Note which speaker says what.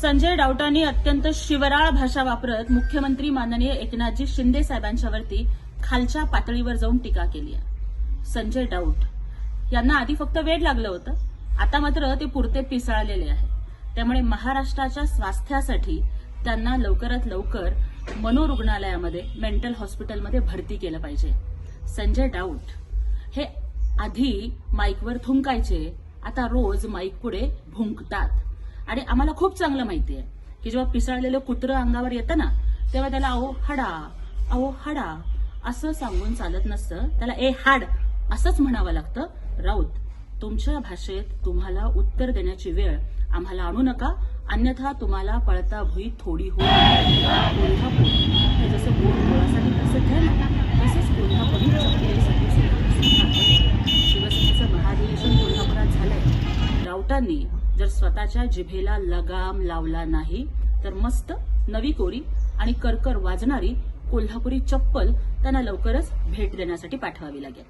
Speaker 1: संजय राऊतांनी अत्यंत शिवराळ भाषा वापरत मुख्यमंत्री माननीय एकनाथजी शिंदे साहेबांच्यावरती खालच्या पातळीवर जाऊन टीका केली आहे. संजय राऊत. यांना आधी फक्त वेळ लागलं होतं. आता मात्र ते पुरते पिसाळलेले आहे त्यामुळे महाराष्ट्राच्या स्वास्थ्यासाठी त्यांना लवकरात लवकर मनोरुग्णालयामध्ये मेंटल हॉस्पिटलमध्ये भरती केलं पाहिजे. संजय राऊत. हे आधी माईकवर थुंकायचे. आता रोज माईक पुढे भुंकतात. आणि आम्हाला खूप चांगलं माहिती आहे की जेव्हा पिसाळलेलं कुत्रं अंगावर येतं ना तेव्हा त्याला अहो हाडा अहो हाडा असं सांगून चालत नसतं. त्याला ए हाड असंच म्हणावं लागतं. राऊत तुमच्या भाषेत तुम्हाला उत्तर देण्याची वेळ आम्हाला आणू नका. अन्यथा तुम्हाला पळता भुई थोडी हो कोल्हापूर हे जसं गोड गोळासाठी प्रसिद्ध आहे ना तसंच कोल्हापूर आहे. शिवसेनेचं महाधिवेशन कोल्हापुरात झालंय राऊतांनी जर स्वतःच्या जिभेला लगाम लावला नाही तर मस्त नवी कोरी आणि करकर वाजणारी कोल्हापुरी चप्पल त्यांना लवकरच भेट देण्यासाठी पाठवावी लागेल.